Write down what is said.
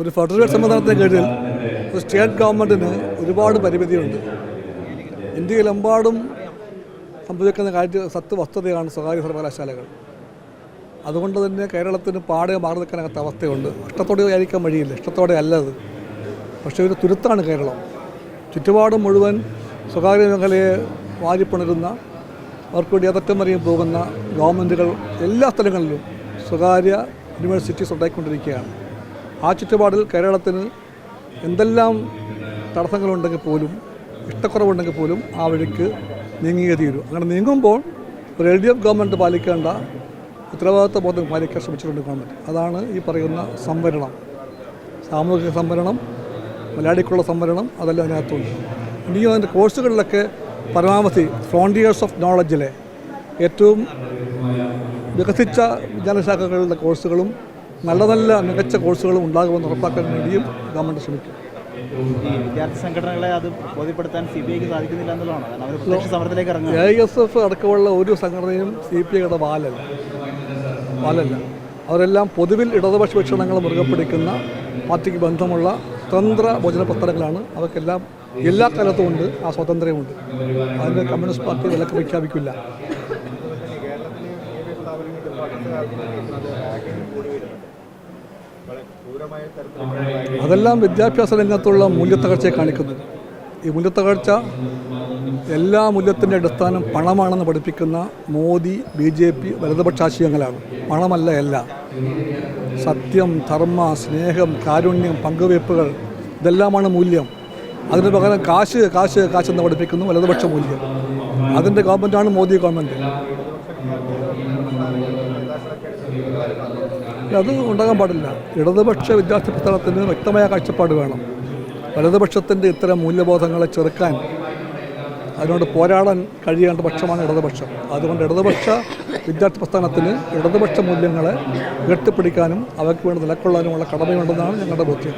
ഒരു ഫെഡറൽ സംവിധാനത്തെ കീഴിൽ ഒരു സ്റ്റേറ്റ് ഗവൺമെന്റിന് ഒരുപാട് പരിമിതിയുണ്ട്. ഇന്ത്യയിലെമ്പാടും സംഭവിക്കുന്ന കാര്യ സത്യവസ്തുതയാണ് സ്വകാര്യ സർവകലാശാലകൾ. അതുകൊണ്ട് തന്നെ കേരളത്തിന് പാടെ മാറി നിൽക്കാനകത്ത അവസ്ഥയുണ്ട്. ഇഷ്ടത്തോടെ ആയിരിക്കാൻ വഴിയില്ല. ഇഷ്ടത്തോടെ അല്ലത് പക്ഷേ ഒരു തുരുത്താണ് കേരളം. ചുറ്റുപാടും മുഴുവൻ സ്വകാര്യ മേഖലയെ വാരിപ്പുണരുന്ന അവർക്ക് വേണ്ടി അതറ്റം വരെയും പോകുന്ന ഗവൺമെന്റുകൾ എല്ലാ സ്ഥലങ്ങളിലും സ്വകാര്യ യൂണിവേഴ്സിറ്റീസ് ഉണ്ടായിക്കൊണ്ടിരിക്കുകയാണ്. ആ ചുറ്റുപാടിൽ കേരളത്തിന് എന്തെല്ലാം തടസ്സങ്ങളുണ്ടെങ്കിൽ പോലും ഇഷ്ടക്കുറവുണ്ടെങ്കിൽ പോലും ആ വഴിക്ക് നീങ്ങിയേ തീരൂ. അങ്ങനെ നീങ്ങുമ്പോൾ ഒരു എൽ ഡി എഫ് ഗവൺമെന്റ് പാലിക്കേണ്ട ഉത്തരവാദിത്വ ബോധം പാലിക്കാൻ ശ്രമിച്ചിട്ടുണ്ട് ഗവൺമെന്റ് അതാണ് ഈ പറയുന്ന സംവരണം. സാമൂഹിക സംവരണം മലയാളിക്കുള്ള സംവരണം അതെല്ലാം അതിനകത്തുണ്ട്. ഇനിയും അതിന്റെ കോഴ്സുകളിലൊക്കെ പരമാവധി ഫ്രോണ്ടിയേഴ്സ് ഓഫ് നോളജിലെ ഏറ്റവും വികസിച്ച വിജ്ഞാനശാഖകളുടെ കോഴ്സുകളും നല്ല നല്ല മികച്ച കോഴ്സുകളും ഉണ്ടാകുമെന്ന് ഉറപ്പാക്കാൻ വേണ്ടിയും ഗവൺമെന്റ് ശ്രമിക്കും. ഈ വിദ്യാർത്ഥി സംഘടനകളെ അത് ബോധ്യപ്പെടുത്താൻ സി ബി ഐക്ക് സാധിക്കുന്നില്ല എന്നുള്ളതാണ് സമരത്തിലേക്ക് എ എസ് എഫ് അടക്കമുള്ള ഒരു സംഘടനയും സി പി ഐയുടെ വാലല്ല. വാലല്ല. അവരെല്ലാം പൊതുവിൽ ഇടതുപക്ഷ വീക്ഷണങ്ങൾ മുറുകെ പിടിക്കുന്ന പാർട്ടിക്ക് ബന്ധമുള്ള സ്വതന്ത്ര ഭോജന പത്രങ്ങളാണ് അവർക്കെല്ലാം എല്ലാ കാലത്തും ഉണ്ട്. ആ സ്വാതന്ത്ര്യമുണ്ട്. അതിന് കമ്മ്യൂണിസ്റ്റ് പാർട്ടി വിലക്ക് പ്രഖ്യാപിക്കില്ല. അതെല്ലാം വിദ്യാഭ്യാസ രംഗത്തുള്ള മൂല്യത്തകർച്ചയെ കാണിക്കുന്നു. ഈ മൂല്യത്തകർച്ച എല്ലാ മൂല്യത്തിന്റെ അടിസ്ഥാനം പണമാണെന്ന് പഠിപ്പിക്കുന്ന മോദി ബി ജെ പി വലതുപക്ഷ ആശയങ്ങളാണ്. പണമല്ല എല്ലാം സത്യം ധർമ്മ സ്നേഹം കാരുണ്യം പങ്കുവയ്പ്പുകൾ ഇതെല്ലാമാണ് മൂല്യം. അതിന് പകരം കാശ് കാശ് കാശ് എന്ന് പഠിപ്പിക്കുന്നു വലതുപക്ഷ മൂല്യം. അതിന്റെ ഗവൺമെന്റാണ് മോദി ഗവൺമെന്റ് അത് ഉണ്ടാകാൻ പാടില്ല. ഇടതുപക്ഷ വിദ്യാർത്ഥി പ്രസ്ഥാനത്തിന് വ്യക്തമായ കാഴ്ചപ്പാട് വേണം. വലതുപക്ഷത്തിന്റെ ഇത്തരം മൂല്യബോധങ്ങളെ ചെറുക്കാൻ അതിനോട് പോരാടാൻ കഴിയേണ്ട പക്ഷമാണ് ഇടതുപക്ഷം. അതുകൊണ്ട് ഇടതുപക്ഷ വിദ്യാർത്ഥി പ്രസ്ഥാനത്തിന് ഇടതുപക്ഷ മൂല്യങ്ങളെ ഉയർത്തിപ്പിടിക്കാനും അവയ്ക്ക് വേണ്ടി നിലക്കൊള്ളാനുമുള്ള കടമയുണ്ടെന്നാണ് ഞങ്ങളുടെ ബോധ്യം.